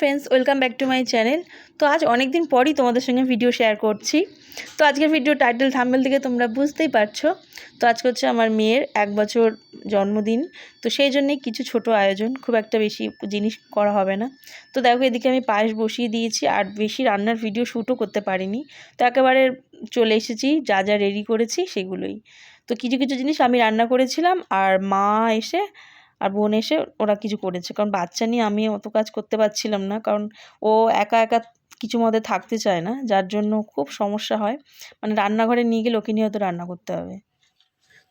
Friends welcome back to my channel তো আজ অনেক দিন পরই তোমাদের সঙ্গে ভিডিও শেয়ার করছি। তো আজকের ভিডিও টাইটেল থাম্বেল থেকে তোমরা বুঝতেই পারছ। তো আজকে হচ্ছে আমার মেয়ের এক বছর জন্মদিন। তো সেই জন্যেই কিছু ছোট আয়োজন, খুব একটা বেশি জিনিস করা হবে না। তো দেখো, এদিকে আমি পায়েস বসিয়ে দিয়েছি আর বেশি রান্নার ভিডিও শ্যুটও করতে পারিনি। তো একেবারে চলে এসেছি, যা যা রেডি করেছি সেগুলোই। তো কিছু কিছু জিনিস আমি রান্না করেছিলাম আর মা এসে আর বোন এসে ওরা কিছু করেছে। কারণ বাচ্চা নিয়ে আমি অত কাজ করতে পারছিলাম না, কারণ ও একা একা কিছু মধ্যে থাকতে চায় না, যার জন্য খুব সমস্যা হয়। মানে রান্নাঘরে নিয়ে গেলে ওকে নিয়ে হয়তো রান্না করতে হবে।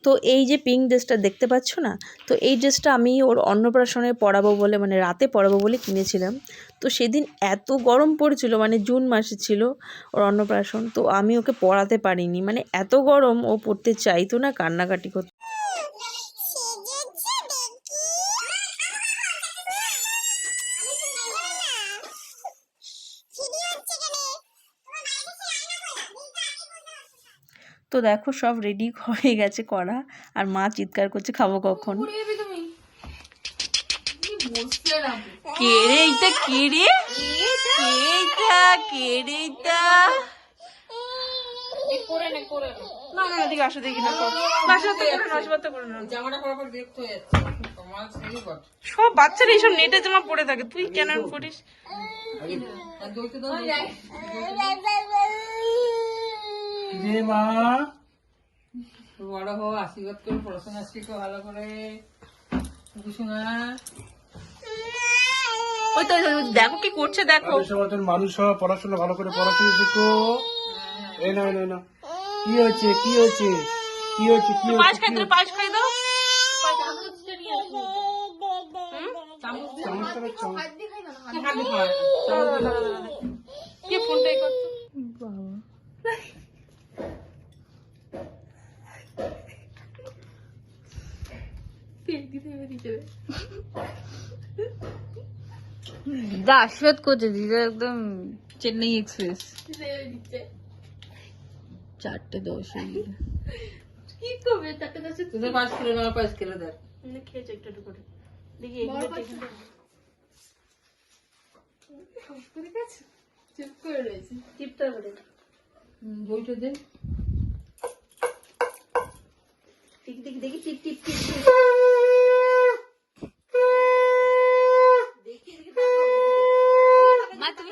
তো এই যে পিঙ্ক ড্রেসটা দেখতে পাচ্ছ না? তো এই ড্রেসটা আমি ওর অন্নপ্রাশনে পরাবো বলে মানে রাতে পরাবো বলে কিনেছিলাম। তো সেদিন এত গরম পড়েছিল মানে জুন মাসে ছিল ওর অন্নপ্রাশন। তো আমি ওকে পরাতে পারিনি। মানে এত গরম ও পড়তে চাইতো না কান্নাকাটি করতে। তো দেখো সব রেডি হয়ে গেছে করা। আর মা চিৎকার করছে খাব কখন? এইটা? এইটা? না না। এদিকে আসো দেখি না হয়ে সব বাচ্চারা এইসব নেটে জামা পড়ে থাকে। তুই কেন পরিস রে মা বড় হো আশীর্বাদ করে পড়াশোনা শিখো ভালো করে। বুঝুনা ওই তো ওই তো, দেখো কি করছে দেখো। মতন মানুষ হওয়া পড়াশোনা ভালো করে পড়াশোনা শেখো। এই না না না কি হচ্ছে কি হচ্ছে কি হচ্ছে কি হচ্ছে খাই দাও পায়েস খাই দাও। কি ফোনটাই করছ? দিদা আশীর্বাদ করছে দিদা একদম চেন্নাই এক্সপ্রেস। চারটে দশ তোদের পাঁচ কিলো নেওয়ার পাঁচ কিলো দেখ খেয়েছো একটু একটু করে। দেখি করে বইটা দে। দেখি দেখি দেখি টিপ টিপ টিপ টিপ। দেখি দেখি মা তুমি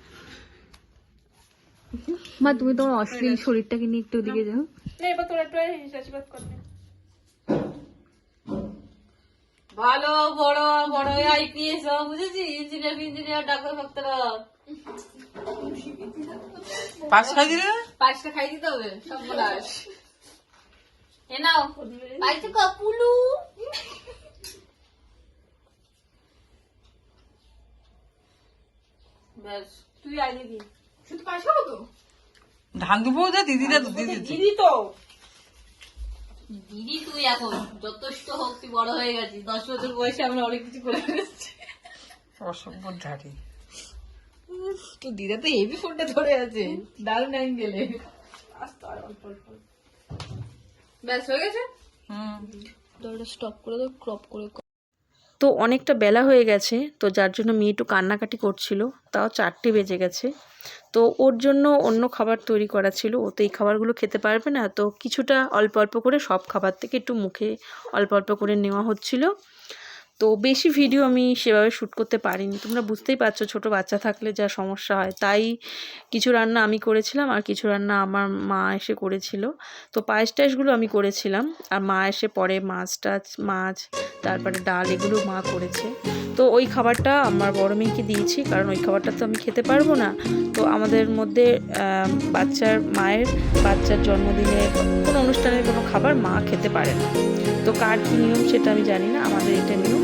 মা তুমি তোমার অশ্লীল শরীরটাকে নিয়ে একটু ওদিকে যাও। এবার তোরা একটু আশীর্বাদ করবে ভালো বড় বড় আইপিএস বুঝেছি ইঞ্জিনিয়ার ইঞ্জিনিয়ার ডাক্তার ফাক্তার। পাঁচ খাই দিলে? পাঁচটা খাই দিতে হবে সব বলাস। এ নাও পাইছে কপুলু ব্যাস তুই আয় দিদি ধান দুপুর দে দিদিরা তো দিদি দিদি তো। দিদি তুই এখন যথেষ্ট হোক তুই বড় হয়ে গেছিস দশ বছর বয়সে আমরা অনেক কিছু করে ফেলেছি। অসভ্য ঝাড়ি তো দিদা তো হেভি ফোনটা ধরে আছে দারুণ অ্যাঙ্গেলে ব্যাস হয়ে গেছে? হুম। স্টপ করে দাও ক্রপ করে তো অনেকটা বেলা হয়ে গেছে তো যার জন্য মেয়ে একটু কান্নাকাটি করছিল তাও চারটে বেজে গেছে। তো ওর জন্য অন্য খাবার তৈরি করা ছিল। ও তো এই খাবারগুলো খেতে পারবে না। তো কিছুটা অল্প অল্প করে সব খাবার থেকে একটু মুখে অল্প অল্প করে নেওয়া হচ্ছিল। তো বেশি ভিডিও আমি সেভাবে শ্যুট করতে পারিনি। তোমরা বুঝতেই পারছ ছোট বাচ্চা থাকলে যা সমস্যা হয়। তাই কিছু রান্না আমি করেছিলাম আর কিছু রান্না আমার মা এসে করেছিল। তো পায়েস টায়েসগুলো আমি করেছিলাম। আর মা এসে পরে মাছ টাছ মাছ, তারপরে ডাল এগুলো মা করেছে। তো ওই খাবারটা আমার বড় মেয়েকে দিয়েছি, কারণ ওই খাবারটা তো আমি খেতে পারব না। তো আমাদের মধ্যে বাচ্চার মায়ের, বাচ্চার জন্মদিনে কোনো অনুষ্ঠানের কোনো খাবার মা খেতে পারে না। তো কার কী নিয়ম সেটা আমি জানি না, আমাদের এটা নিয়ম।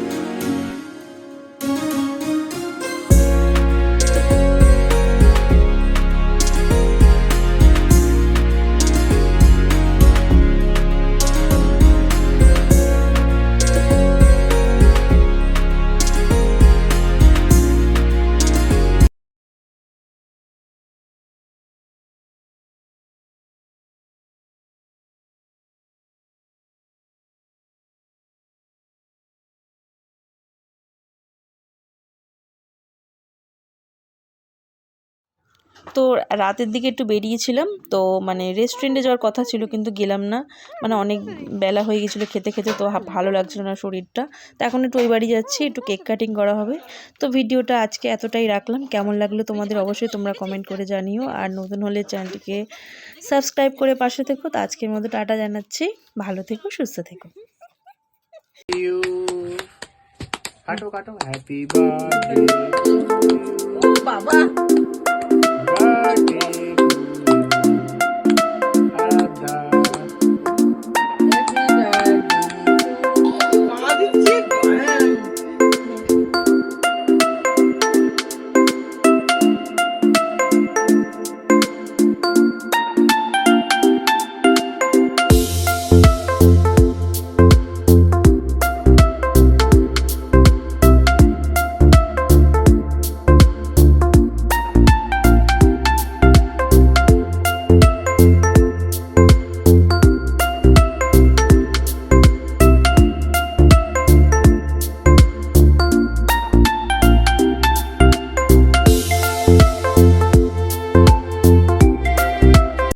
তো রাতের দিকে একটু বেরিয়েছিলাম তো মানে রেস্টুরেন্টে যাওয়ার কথা ছিল কিন্তু গেলাম না। মানে অনেক বেলা হয়ে গেছিল খেতে খেতে তো ভালো লাগছিল না শরীরটা। তো এখন একটু ওই বাড়ি যাচ্ছি একটু কেক কাটিং করা হবে। তো ভিডিওটা আজকে এতটাই রাখলাম। কেমন লাগল তোমাদের অবশ্যই তোমরা কমেন্ট করে জানিও। আর নতুন হলে চ্যানেলটিকে সাবস্ক্রাইব করে পাশে থেকো। তো আজকের মতো টাটা জানাচ্ছি। ভালো থেকো সুস্থ থেকো। কাটো কাটো হ্যাপি বার্থডে বাবা! বার্থডে